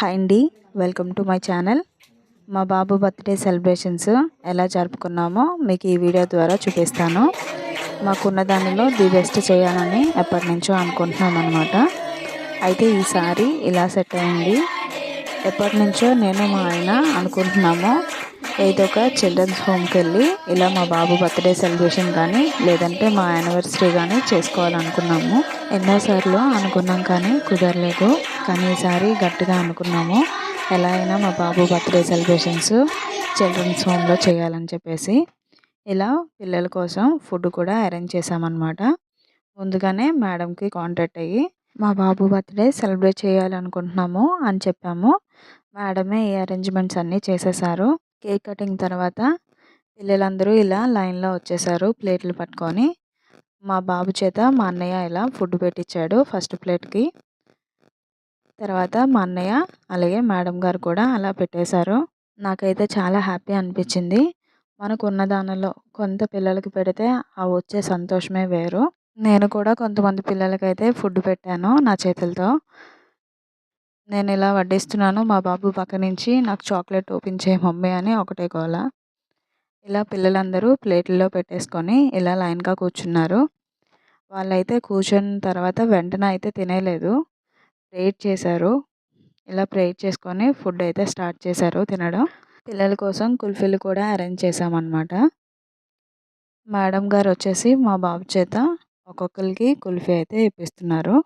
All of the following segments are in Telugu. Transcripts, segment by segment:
హాయ్ అండి. Welcome to my channel. మా బాబు బర్త్డే సెలబ్రేషన్స్ ఎలా జరుపుకున్నామో మీకు ఈ వీడియో ద్వారా చూపిస్తాను. మాకున్న దానిలో ది బెస్ట్ చేయాలని ఎప్పటి నుంచో అనుకుంటున్నాం అనమాట అయితే ఈసారి ఇలా సెట్ అయింది. ఎప్పటి నుంచో నేను మా ఆయన అనుకుంటున్నాము ఏదో ఒక చిల్డ్రన్స్ హోమ్కి వెళ్ళి ఇలా మా బాబు బర్త్డే సెలబ్రేషన్ కానీ లేదంటే మా యానివర్సరీ కానీ చేసుకోవాలనుకున్నాము. ఎన్నోసార్లు అనుకున్నాం కానీ కుదరలేదు. కానీ ఈసారి గట్టిగా అనుకున్నాము. ఎలా అయినా మా బాబు బర్త్డే సెలబ్రేషన్స్ చిల్డ్రన్స్ హోమ్లో చేయాలని చెప్పేసి. ఇలా పిల్లల కోసం ఫుడ్ కూడా అరేంజ్ చేసామన్నమాట ముందుగానే మేడంకి కాంటాక్ట్ అయ్యి మా బాబు బర్త్డే సెలబ్రేట్ చేయాలనుకుంటున్నాము అని చెప్పాము. మేడమే ఈ అరేంజ్మెంట్స్ అన్నీ చేసేసారు. కేక్ కటింగ్ తర్వాత పిల్లలందరూ ఇలా లైన్లో వచ్చేసారు ప్లేట్లు పట్టుకొని. మా బాబు చేత మా అన్నయ్య ఇలా ఫుడ్ పెట్టించాడు ఫస్ట్ ప్లేట్కి. తర్వాత మా అన్నయ్య అలాగే మేడం గారు కూడా అలా పెట్టేశారు. నాకైతే చాలా హ్యాపీ అనిపించింది. మనకు ఉన్న దానిలో కొంత పిల్లలకి పెడితే ఆ వచ్చే సంతోషమే వేరు. నేను కూడా కొంతమంది పిల్లలకైతే ఫుడ్ పెట్టాను నా చేతులతో. నేను ఇలా వడ్డిస్తున్నాను మా బాబు పక్క నుంచి నాకు చాక్లెట్ ఓపెన్ చేయ మమ్మీ అని ఒకటే గోల. ఇలా పిల్లలందరూ ప్లేట్లలో పెట్టేసుకొని ఇలా లైన్గా కూర్చున్నారు. వాళ్ళైతే కూర్చున్న తర్వాత వెంటనే అయితే తినేలేదు. ప్రేయర్ చేశారు. ఇలా ప్రేయర్ చేసుకొని ఫుడ్ అయితే స్టార్ట్ చేశారు తినడం. పిల్లల కోసం కుల్ఫీలు కూడా అరేంజ్ చేశామన్నమాట. మేడం గారు వచ్చేసి మా బాబు చేత ఒక్కొక్కరికి కుల్ఫీ అయితే ఇప్పిస్తున్నారు.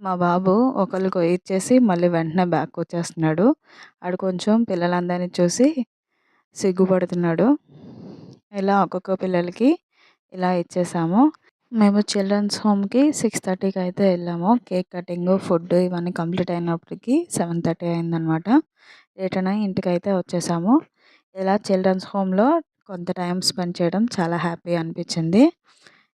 మా బాబు ఒకరికి ఇచ్చేసి మళ్ళీ వెంటనే బ్యాక్ వచ్చేస్తున్నాడు. ఆడు కొంచెం పిల్లలందరినీ చూసి సిగ్గుపడుతున్నాడు. ఇలా ఒక్కొక్క పిల్లలకి ఇలా ఇచ్చేసాము. మేము చిల్డ్రన్స్ హోమ్కి సిక్స్ థర్టీకి అయితే వెళ్ళాము. కేక్ కటింగ్ ఫుడ్ ఇవన్నీ కంప్లీట్ అయినప్పటికీ సెవెన్ థర్టీ అయిందనమాట రిటర్న్ ఇంటికి అయితే వచ్చేసాము. ఇలా చిల్డ్రన్స్ హోమ్లో కొంత టైం స్పెండ్ చేయడం చాలా హ్యాపీ అనిపించింది.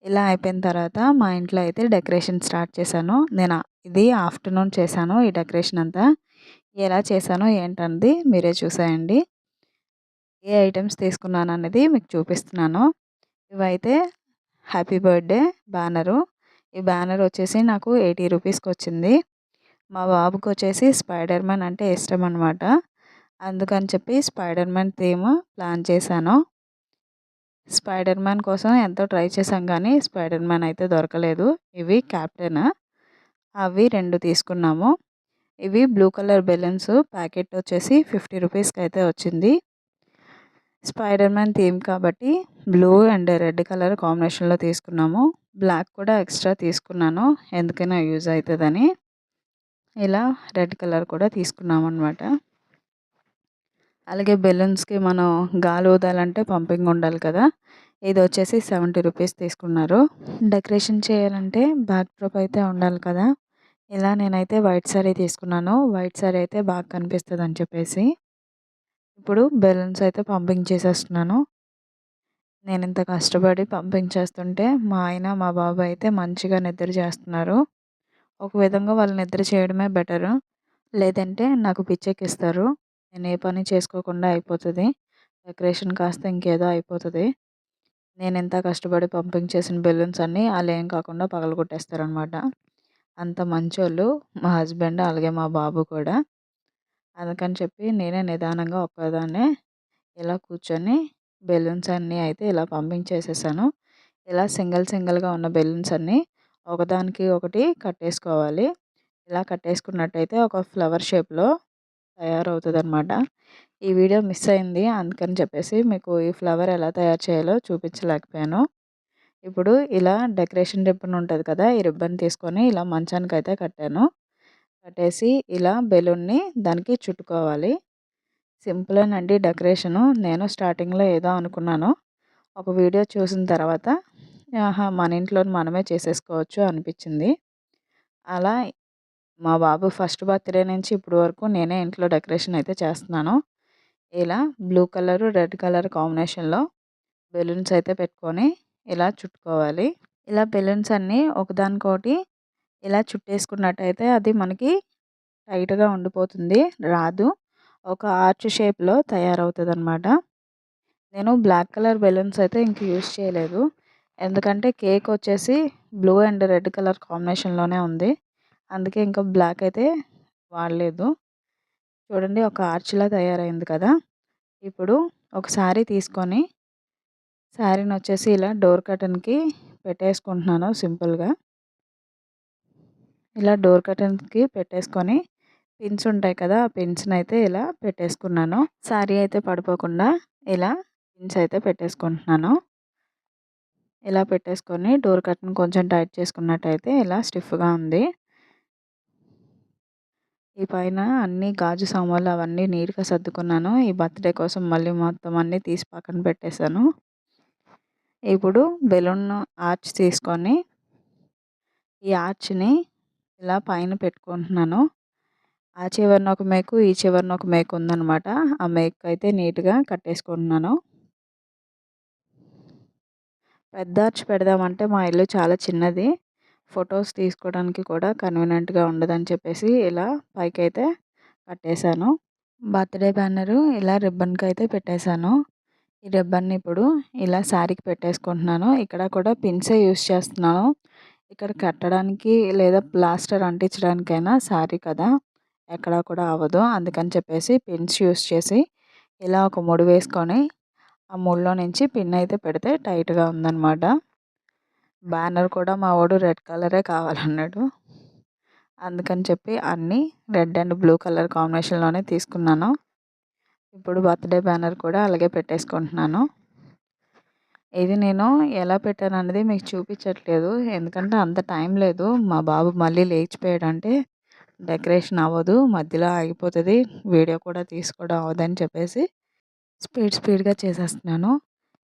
ఇలా అయిపోయిన తర్వాత మా ఇంట్లో అయితే డెకరేషన్ స్టార్ట్ చేశాను. నేను ఇది ఆఫ్టర్నూన్ చేశాను ఈ డెకరేషన్ అంతా. ఎలా చేశాను ఏంటన్నది మీరే చూసేయండి. ఏ ఐటమ్స్ తీసుకున్నాను అనేది మీకు చూపిస్తున్నాను. ఇవైతే హ్యాపీ బర్త్డే బ్యానరు. ఈ బ్యానర్ వచ్చేసి నాకు ఎయిటీ రూపీస్కి వచ్చింది మా బాబుకి వచ్చేసి స్పైడర్ మ్యాన్ అంటే ఇష్టం అనమాట అందుకని చెప్పి స్పైడర్ మ్యాన్ థీమ్ ప్లాన్ చేశాను. స్పైడర్ మ్యాన్ కోసం ఎంతో ట్రై చేశాం కానీ స్పైడర్ మ్యాన్ అయితే దొరకలేదు. ఇవి క్యాప్టెన్. అవి రెండు తీసుకున్నాము. ఇవి బ్లూ కలర్ బెలూన్స్ ప్యాకెట్ వచ్చేసి ఫిఫ్టీ రూపీస్కి అయితే వచ్చింది. స్పైడర్ మ్యాన్ థీమ్ కాబట్టి బ్లూ అండ్ రెడ్ కలర్ కాంబినేషన్లో తీసుకున్నాము. బ్లాక్ కూడా ఎక్స్ట్రా తీసుకున్నాను. ఎందుకైనా యూజ్ అవుతుందని. ఇలా రెడ్ కలర్ కూడా తీసుకున్నాము అనమాట అలాగే బెలూన్స్కి మనం గాలి ఊదాలంటే పంపింగ్ ఉండాలి కదా. ఇది వచ్చేసి సెవెంటీ రూపీస్ తీసుకున్నారు. డెకరేషన్ చేయాలంటే బ్యాక్ డ్రాప్ అయితే ఉండాలి కదా. ఇలా నేనైతే వైట్ సారీ తీసుకున్నాను. వైట్ సారీ అయితే బాగా కనిపిస్తుంది అని చెప్పేసి. ఇప్పుడు బెలూన్స్ అయితే పంపింగ్ చేసేస్తున్నాను. నేను ఇంత కష్టపడి పంపింగ్ చేస్తుంటే మా ఆయన మా బాబు అయితే మంచిగా నిద్ర చేస్తున్నారు. ఒక విధంగా వాళ్ళు నిద్ర చేయడమే బెటరు లేదంటే నాకు పిచ్చెక్కిస్తారు. నేను ఏ పని చేసుకోకుండా అయిపోతుంది. డెకరేషన్ కాస్త ఇంకేదో అయిపోతుంది. నేను ఎంత కష్టపడి పంపింగ్ చేసిన బెలూన్స్ అన్నీ వాళ్ళు ఏం కాకుండా పగలగొట్టేస్తారనమాట అంత మంచోళ్ళు మా హస్బెండ్ అలాగే మా బాబు కూడా. అందుకని చెప్పి నేనే నిదానంగా ఒక్కదాన్నే ఇలా కూర్చొని బెలూన్స్ అన్నీ అయితే ఇలా పంపించేసేసాను. ఇలా సింగిల్ సింగిల్గా ఉన్న బెలూన్స్ అన్నీ ఒకదానికి ఒకటి కట్టేసుకోవాలి. ఇలా కట్టేసుకున్నట్టయితే ఒక ఫ్లవర్ షేప్లో తయారవుతుంది అనమాట ఈ వీడియో మిస్ అయింది అందుకని చెప్పేసి మీకు ఈ ఫ్లవర్ ఎలా తయారు చేయాలో చూపించలేకపోయాను. ఇప్పుడు ఇలా డెకరేషన్ రిబ్బన్ ఉంటుంది కదా ఈ రిబ్బన్ తీసుకొని ఇలా మంచానికి అయితే కట్టాను. కట్టేసి ఇలా బెలూన్ని దానికి చుట్టుకోవాలి. సింపుల్ అండి డెకరేషను. నేను స్టార్టింగ్లో ఏదో అనుకున్నాను. ఒక వీడియో చూసిన తర్వాత ఆహా! మన ఇంట్లో మనమే చేసేసుకోవచ్చు అనిపించింది. అలా మా బాబు ఫస్ట్ బర్త్డే నుంచి ఇప్పటి వరకు నేనే ఇంట్లో డెకరేషన్ అయితే చేస్తున్నాను. ఇలా బ్లూ కలర్ రెడ్ కలర్ కాంబినేషన్లో బెలూన్స్ అయితే పెట్టుకొని ఇలా చుట్టుకోవాలి. ఇలా బెలూన్స్ అన్నీ ఒకదానికోటి ఇలా చుట్టేసుకున్నట్టయితే అది మనకి టైట్గా ఉండిపోతుంది రాదు. ఒక ఆర్చ్ షేప్లో తయారవుతుంది అనమాట నేను బ్లాక్ కలర్ బెలూన్స్ అయితే ఇంక యూస్ చేయలేదు. ఎందుకంటే కేక్ వచ్చేసి బ్లూ అండ్ రెడ్ కలర్ కాంబినేషన్లోనే ఉంది. అందుకే ఇంకా బ్లాక్ అయితే వాడలేదు. చూడండి ఒక ఆర్చ్లా తయారైంది కదా! ఇప్పుడు ఒక శారీ తీసుకొని శారీని వచ్చేసి ఇలా డోర్ కటన్కి పెట్టేసుకుంటున్నాను సింపుల్గా. ఇలా డోర్ కర్టెన్కి పెట్టేసుకొని పిన్స్ ఉంటాయి కదా ఆ పిన్స్ని అయితే ఇలా పెట్టేసుకున్నాను. శారీ అయితే పడిపోకుండా ఇలా పిన్స్ అయితే పెట్టేసుకుంటున్నాను. ఇలా పెట్టేసుకొని డోర్ కర్టెన్ కొంచెం టైట్ చేసుకున్నట్టయితే ఇలా స్టిఫ్గా ఉంది. ఈ పైన అన్ని గాజు సామాన్లు అవన్నీ నీట్గా సర్దుకున్నాను. ఈ బర్త్డే కోసం మళ్ళీ మొత్తం అన్నీ తీసి పక్కన పెట్టేశాను. ఇప్పుడు బెలూన్ ఆర్చ్ తీసుకొని ఈ ఆర్చ్ని ఇలా పైన పెట్టుకుంటున్నాను. ఆ చివరిన ఒక మేకు ఈ చివరిన ఒక మేకు ఉందనమాట ఆ మేక్ అయితే నీట్గా కట్టేసుకుంటున్నాను. పెద్ద అర్చి పెడదామంటే మా ఇల్లు చాలా చిన్నది. ఫొటోస్ తీసుకోవడానికి కూడా కన్వీనియంట్గా ఉండదని చెప్పేసి ఇలా పైకి అయితే కట్టేశాను. బర్త్డే బ్యానరు ఇలా రిబ్బన్కి అయితే పెట్టేశాను. ఈ రిబ్బన్ని ఇప్పుడు ఇలా శారీకి పెట్టేసుకుంటున్నాను. ఇక్కడ కూడా పిన్సే యూస్ చేస్తున్నాను. ఇక్కడ కట్టడానికి లేదా ప్లాస్టర్ అంటించడానికైనా శారీ కదా! ఎక్కడా కూడా అవ్వదు. అందుకని చెప్పేసి పిన్స్ యూస్ చేసి ఇలా ఒక ముడి వేసుకొని ఆ ముడిలో నుంచి పిన్ అయితే పెడితే టైట్గా ఉందన్నమాట. బ్యానర్ కూడా మా వాడు రెడ్ కలరే కావాలన్నాడు. అందుకని చెప్పి అన్నీ రెడ్ అండ్ బ్లూ కలర్ కాంబినేషన్లోనే తీసుకున్నాను. ఇప్పుడు బర్త్డే బ్యానర్ కూడా అలాగే పెట్టేసుకుంటున్నాను. ఇది నేను ఎలా పెట్టాను అనేది మీకు చూపించట్లేదు. ఎందుకంటే అంత టైం లేదు. మా బాబు మళ్ళీ లేచిపోయాడంటే డెకరేషన్ అవ్వదు. మధ్యలో ఆగిపోతుంది. వీడియో కూడా తీసుకోవడం అవ్వదని చెప్పేసి స్పీడ్ స్పీడ్గా చేసేస్తున్నాను.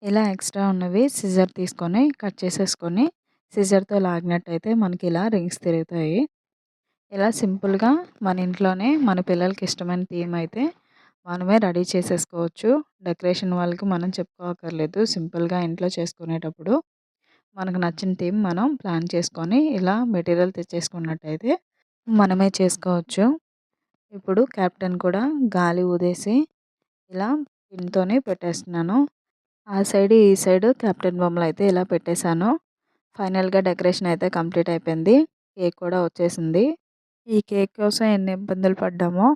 ఇలా ఎక్స్ట్రా ఉన్నవి సిజర్ తీసుకొని కట్ చేసేసుకొని సిజర్తో లాగినట్టయితే మనకి ఇలా రింగ్స్ తిరుగుతాయి. ఇలా సింపుల్గా మన ఇంట్లోనే మన పిల్లలకి ఇష్టమైన థీమ్ అయితే మనమే రెడీ చేసేసుకోవచ్చు. డెకరేషన్ వాళ్ళకి మనం చెప్పుకోకర్లేదు సింపుల్గా ఇంట్లో చేసుకునేటప్పుడు మనకు నచ్చిన థీమ్ మనం ప్లాన్ చేసుకొని ఇలా మెటీరియల్ తెచ్చేసుకున్నట్టయితే మనమే చేసుకోవచ్చు. ఇప్పుడు కెప్టెన్ కూడా గాలి ఊదేసి ఇలా పిన్తోనే పెట్టేస్తున్నాను. ఆ సైడ్ ఈ సైడ్ కెప్టెన్ బొమ్మలు అయితే ఇలా పెట్టేశాను. ఫైనల్గా డెకరేషన్ అయితే కంప్లీట్ అయిపోయింది. కేక్ కూడా వచ్చేసింది. ఈ కేక్ కోసం ఎన్ని ఇబ్బందులు పడ్డామో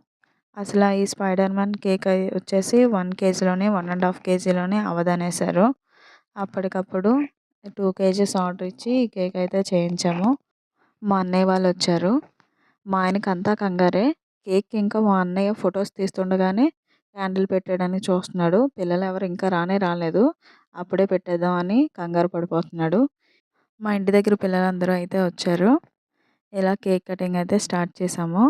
అసలు ఈ స్పైడర్ మ్యాన్ కేక్ వచ్చేసి వన్ కేజీలోనే వన్ అండ్ హాఫ్ కేజీలోనే అవదనేసారు. అప్పటికప్పుడు టూ కేజీస్ ఆర్డర్ ఇచ్చి ఈ కేక్ అయితే చేయించాము. మా అన్నయ్య వాళ్ళు వచ్చారు. మా ఆయనకి అంతా కంగారే. కేక్ ఇంకా మా అన్నయ్య ఫొటోస్ తీస్తుండగానే క్యాండిల్ పెట్టేయడానికి చూస్తున్నాడు. పిల్లలు ఎవరు ఇంకా రానే రాలేదు. అప్పుడే పెట్టేద్దామని కంగారు పడిపోతున్నాడు. మా ఇంటి దగ్గర పిల్లలందరూ అయితే వచ్చారు. ఇలా కేక్ కటింగ్ అయితే స్టార్ట్ చేసాము.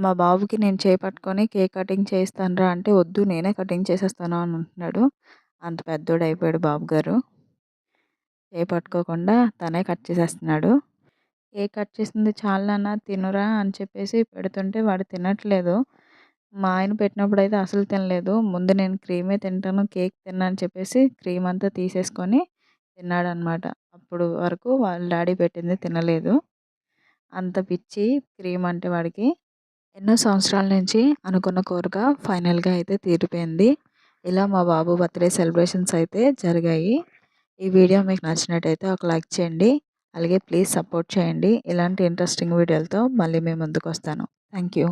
మా బాబుకి నేను చేపట్టుకొని కేక్ కటింగ్ చేస్తానురా అంటే వద్దు నేనే కటింగ్ చేసేస్తాను అని అంటున్నాడు. అంత పెద్దోడు అయిపోయాడు బాబు గారు చేపట్టుకోకుండా తనే కట్ చేసేస్తున్నాడు. కేక్ కట్ చేసింది చాలా తినురా అని చెప్పేసి పెడుతుంటే వాడు తినట్లేదు. మా ఆయన పెట్టినప్పుడు అయితే అసలు తినలేదు. ముందు నేను క్రీమే తింటాను కేక్ తిన్నా అని చెప్పేసి క్రీమ్ అంతా తీసేసుకొని తిన్నాడనమాట. అప్పుడు వరకు వాళ్ళ డాడీ పెట్టింది తినలేదు. అంత పిచ్చి క్రీమ్ అంటే వాడికి. ఎన్నో సంవత్సరాల నుంచి అనుకున్న కోరిక ఫైనల్గా అయితే తీరిపోయింది. ఇలా మా బాబు బర్త్డే సెలబ్రేషన్స్ అయితే జరిగాయి. ఈ వీడియో మీకు నచ్చినట్టయితే ఒక లైక్ చేయండి. అలాగే ప్లీజ్ సపోర్ట్ చేయండి. ఇలాంటి ఇంట్రెస్టింగ్ వీడియోలతో మళ్ళీ మేము ముందుకు వస్తాను థ్యాంక్ యూ